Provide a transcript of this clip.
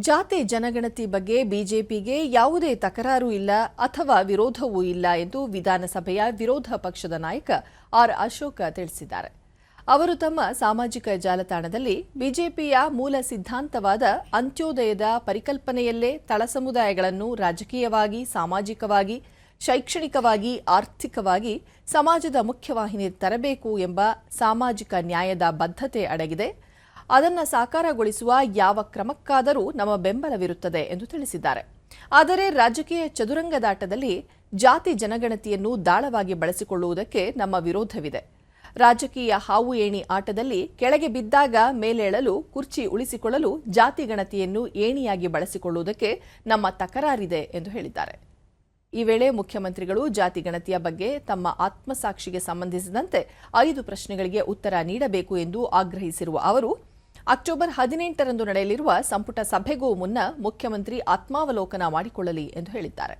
ಜಾತಿ ಜನಗಣತಿ ಬಗ್ಗೆ ಬಿಜೆಪಿಗೆ ಯಾವುದೇ ತಕರಾರು ಇಲ್ಲ ಅಥವಾ ವಿರೋಧವೂ ಇಲ್ಲ ಎಂದು ವಿಧಾನಸಭೆಯ ವಿರೋಧ ಪಕ್ಷದ ನಾಯಕ ಆರ್ ಅಶೋಕ ತಿಳಿಸಿದ್ದಾರೆ. ಅವರು ತಮ್ಮ ಸಾಮಾಜಿಕ ಜಾಲತಾಣದಲ್ಲಿ ಬಿಜೆಪಿಯ ಮೂಲ ಸಿದ್ಧಾಂತವಾದ ಅಂತ್ಯೋದಯದ ಪರಿಕಲ್ಪನೆಯಲ್ಲೇ ತಳ ಸಮುದಾಯಗಳನ್ನು ರಾಜಕೀಯವಾಗಿ, ಸಾಮಾಜಿಕವಾಗಿ, ಶೈಕ್ಷಣಿಕವಾಗಿ, ಆರ್ಥಿಕವಾಗಿ ಸಮಾಜದ ಮುಖ್ಯವಾಹಿನಿ ತರಬೇಕು ಎಂಬ ಸಾಮಾಜಿಕ ನ್ಯಾಯದ ಬದ್ಧತೆ ಅಡಗಿದೆ. ಅದನ್ನು ಸಾಕಾರಗೊಳಿಸುವ ಯಾವ ಕ್ರಮಕ್ಕಾದರೂ ನಮ್ಮ ಬೆಂಬಲವಿರುತ್ತದೆ ಎಂದು ತಿಳಿಸಿದ್ದಾರೆ. ಆದರೆ ರಾಜಕೀಯ ಚದುರಂಗದಾಟದಲ್ಲಿ ಜಾತಿ ಜನಗಣತಿಯನ್ನು ದಾಳವಾಗಿ ಬಳಸಿಕೊಳ್ಳುವುದಕ್ಕೆ ನಮ್ಮ ವಿರೋಧವಿದೆ. ರಾಜಕೀಯ ಹಾವು ಏಣಿ ಆಟದಲ್ಲಿ ಕೆಳಗೆ ಬಿದ್ದಾಗ ಮೇಲೇಳಲು, ಕುರ್ಚಿ ಉಳಿಸಿಕೊಳ್ಳಲು ಜಾತಿ ಗಣತಿಯನ್ನು ಏಣಿಯಾಗಿ ಬಳಸಿಕೊಳ್ಳುವುದಕ್ಕೆ ನಮ್ಮ ತಕರಾರಿದೆ ಎಂದು ಹೇಳಿದ್ದಾರೆ. ಈ ವೇಳೆ ಮುಖ್ಯಮಂತ್ರಿಗಳು ಜಾತಿ ಗಣತಿಯ ಬಗ್ಗೆ ತಮ್ಮ ಆತ್ಮಸಾಕ್ಷಿಗೆ ಸಂಬಂಧಿಸಿದಂತೆ ಐದು ಪ್ರಶ್ನೆಗಳಿಗೆ ಉತ್ತರ ನೀಡಬೇಕು ಎಂದು ಆಗ್ರಹಿಸಿರುವ ಅವರು ಅಕ್ಟೋಬರ್ ಹದಿನೆಂಟರಂದು ನಡೆಯಲಿರುವ ಸಂಪುಟ ಸಭೆಗೂ ಮುನ್ನ ಮುಖ್ಯಮಂತ್ರಿ ಆತ್ಮಾವಲೋಕನ ಮಾಡಿಕೊಳ್ಳಲಿ ಎಂದು ಹೇಳಿದ್ದಾರೆ.